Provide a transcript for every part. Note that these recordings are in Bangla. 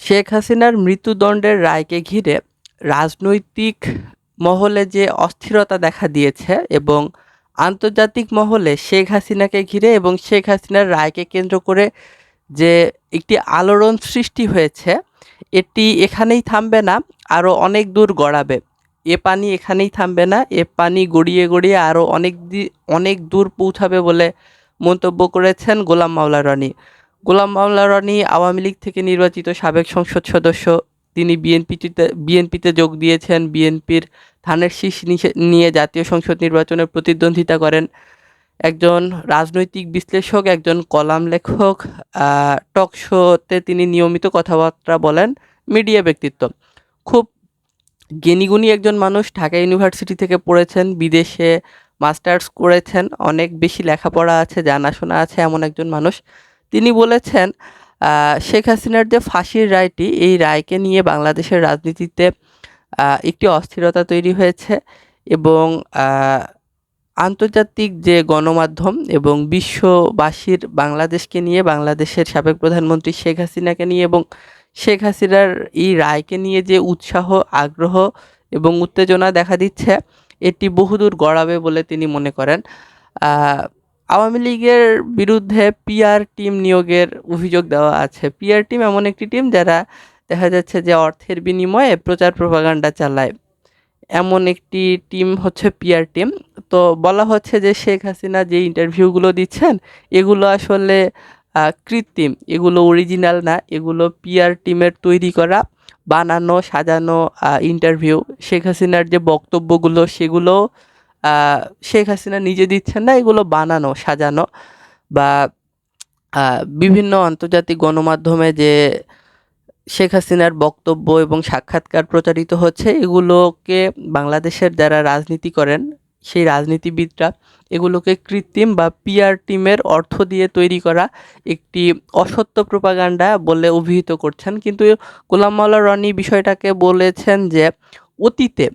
শেখ হাসিনার মৃত্যুদণ্ডের রায়কে ঘিরে রাজনৈতিক মহলে যে অস্থিরতা দেখা দিয়েছে এবং আন্তর্জাতিক মহলে শেখ হাসিনাকে ঘিরে এবং শেখ হাসিনার রায়কে কেন্দ্র করে যে একটি আলোড়ন সৃষ্টি হয়েছে, এটি এখানেই থামবে না, আরও অনেক দূর গড়াবে। এ পানি এখানেই থামবে না, এ পানি গড়িয়ে গড়িয়ে আরও অনেক অনেক দূর পৌঁছাবে বলে মন্তব্য করেছেন গোলাম মাওলা রনি। গোলাম মাওলা রনি আওয়ামী লীগ থেকে নির্বাচিত সাবেক সংসদ সদস্য। তিনি বিএনপিতে বিএনপিতে যোগ দিয়েছেন। বিএনপির ধানের শীষ নিয়ে জাতীয় সংসদ নির্বাচনে প্রতিদ্বন্দ্বিতা করেন একজন রাজনৈতিক বিশ্লেষক, একজন কলাম লেখক। টক শোতে তিনি নিয়মিত কথাবার্তা বলেন, মিডিয়া ব্যক্তিত্ব। খুব জ্ঞানীগুণী একজন মানুষ, ঢাকা ইউনিভার্সিটি থেকে পড়েছেন, বিদেশে মাস্টার্স করেছেন, অনেক বেশি লেখাপড়া আছে, জানাশোনা আছে এমন একজন মানুষ। তিনি বলেছেন শেখ হাসিনার যে ফাঁসির রায়টি, এই রায়কে নিয়ে বাংলাদেশের রাজনীতিতে একটি অস্থিরতা তৈরি হয়েছে এবং আন্তর্জাতিক যে গণমাধ্যম এবং বিশ্ববাসীর বাংলাদেশকে নিয়ে, বাংলাদেশের সাবেক প্রধানমন্ত্রী শেখ হাসিনাকে নিয়ে এবং শেখ হাসিনার এই রায়কে নিয়ে যে উৎসাহ, আগ্রহ এবং উত্তেজনা দেখা দিচ্ছে, এটি বহুদূর গড়াবে বলে তিনি মনে করেন। আওয়ামী লীগের বিরুদ্ধে পিআর টিম নিয়োগের অভিযোগ দেওয়া আছে। পিআর টিম এমন একটি টিম যারা দেখা যাচ্ছে যে অর্থের বিনিময়ে প্রচার প্রপাগান্ডা চালায়। এমন একটি টিম হচ্ছে পিআর টিম। তো বলা হচ্ছে যে শেখ হাসিনা যে ইন্টারভিউগুলো দিচ্ছেন, এগুলো আসলে কৃত্রিম। এগুলো অরিজিনাল না, এগুলো পিআর টিমের তৈরি করা, বানানো, সাজানো ইন্টারভিউ। শেখ হাসিনার যে বক্তব্যগুলো, সেগুলো শেখ হাসিনা নিজে দিচ্ছেন না, এগুলো বানানো, সাজানো বা বিভিন্ন আন্তর্জাতিক গণমাধ্যমে যে শেখ হাসিনার বক্তব্য এবং সাক্ষাৎকার প্রচারিত হচ্ছে, এগুলোকে বাংলাদেশের যারা রাজনীতি করেন, সেই রাজনীতিবিদরা এগুলোকে কৃত্রিম বা পিআর টিমের অর্থ দিয়ে তৈরি করা একটি অসত্য প্রপাগান্ডা বলে অভিহিত করছেন। কিন্তু গোলাম মাওলা রনি বিষয়টাকে বলেছেন যে, অতীতে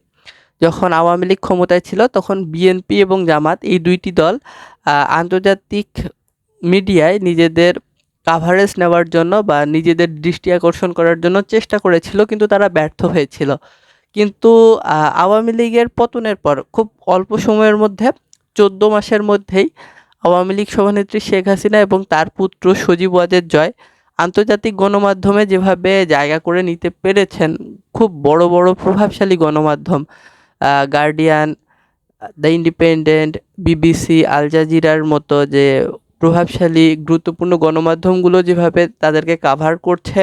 যখন আওয়ামী লীগ ক্ষমতায় ছিল, তখন বিএনপি এবং জামাত এই দুইটি দল আন্তর্জাতিক মিডিয়ায় নিজেদের কাভারেজ নেওয়ার জন্য বা নিজেদের দৃষ্টি আকর্ষণ করার জন্য চেষ্টা করেছিল, কিন্তু তারা ব্যর্থ হয়েছিল। কিন্তু আওয়ামী লীগের পতনের পর, খুব অল্প সময়ের মধ্যে, চোদ্দ মাসের মধ্যেই আওয়ামী লীগ সভানেত্রী শেখ হাসিনা এবং তার পুত্র সজীব ওয়াজের জয় আন্তর্জাতিক গণমাধ্যমে যেভাবে জায়গা করে নিতে পেরেছেন, খুব বড় বড় প্রভাবশালী গণমাধ্যম। গার্ডিয়ান দ্য ইন্ডিপেন্ডেন্ট বিবিসি আল জাজিরার মতো যে প্রভাবশালী গুরুত্বপূর্ণ গণমাধ্যমগুলো যেভাবে তাদেরকে কাভার করছে,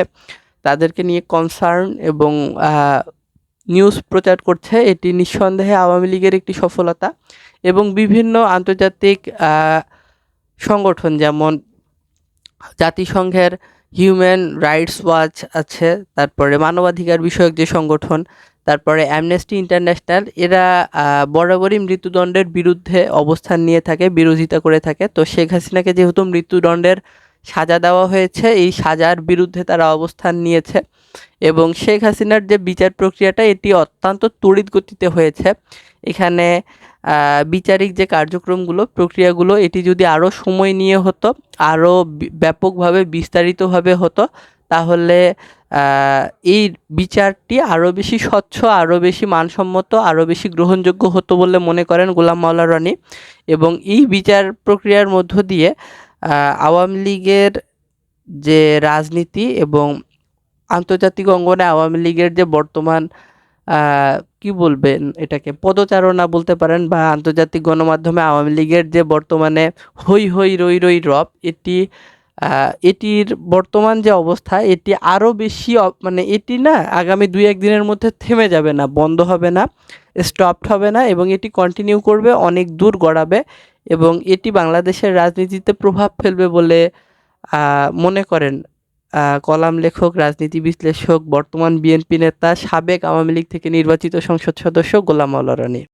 তাদেরকে নিয়ে কনসার্ন এবং নিউজ প্রচার করছে, এটি নিঃসন্দেহে আওয়ামী লীগের একটি সফলতা এবং বিভিন্ন আন্তর্জাতিক সংগঠন যেমন জাতিসংঘের হিউম্যান রাইটস ওয়াচ আছে, তারপরে মানবাধিকার বিষয়ক যে সংগঠন তারপরে অ্যামনেস্টি ইন্টারন্যাশনাল এরা বরাবরই মৃত্যুদণ্ডের বিরুদ্ধে অবস্থান নিয়ে থাকে, বিরোধিতা করে থাকে। তো শেখ হাসিনাকে যেহেতু মৃত্যুদণ্ডের সাজা দেওয়া হয়েছে, এই সাজার বিরুদ্ধে তারা অবস্থান নিয়েছে। এবং শেখ হাসিনার যে বিচার প্রক্রিয়াটা, এটি অত্যন্ত তড়িৎ গতিতে হয়েছে। এখানে বিচারিক যে কার্যক্রমগুলো, প্রক্রিয়াগুলো, এটি যদি আরও সময় নিয়ে হতো আরও ব্যাপকভাবে বিস্তারিতভাবে হতো, তাহলে এই বিচারটি আরও বেশি স্বচ্ছ আরও বেশি মানসম্মত আরও বেশি গ্রহণযোগ্য হতো বলে মনে করেন গোলাম মাওলা রনি। এবং এই বিচার প্রক্রিয়ার মধ্য দিয়ে আওয়ামী লীগের যে রাজনীতি এবং আন্তর্জাতিক অঙ্গনে আওয়ামী লীগের যে বর্তমান কি বলবেন এটাকে, পদচারণা বলতে পারেন বা আন্তর্জাতিক গণমাধ্যমে আওয়ামী লীগের যে বর্তমানে হই হই রই রই রব, এটি এটির বর্তমান যে অবস্থা, এটি আরও বেশি মানে এটি না আগামী দুই এক দিনের মধ্যে থেমে যাবে না, বন্ধ হবে না স্টপড হবে না এবং এটি কন্টিনিউ করবে, অনেক দূর গড়াবে এবং এটি বাংলাদেশের রাজনীতিতে প্রভাব ফেলবে বলে মনে করেন কলাম লেখক, রাজনীতি বিশ্লেষক, বর্তমান বিএনপি নেতা, সাবেক আওয়ামী লীগ থেকে নির্বাচিত সংসদ সদস্য গোলাম রনি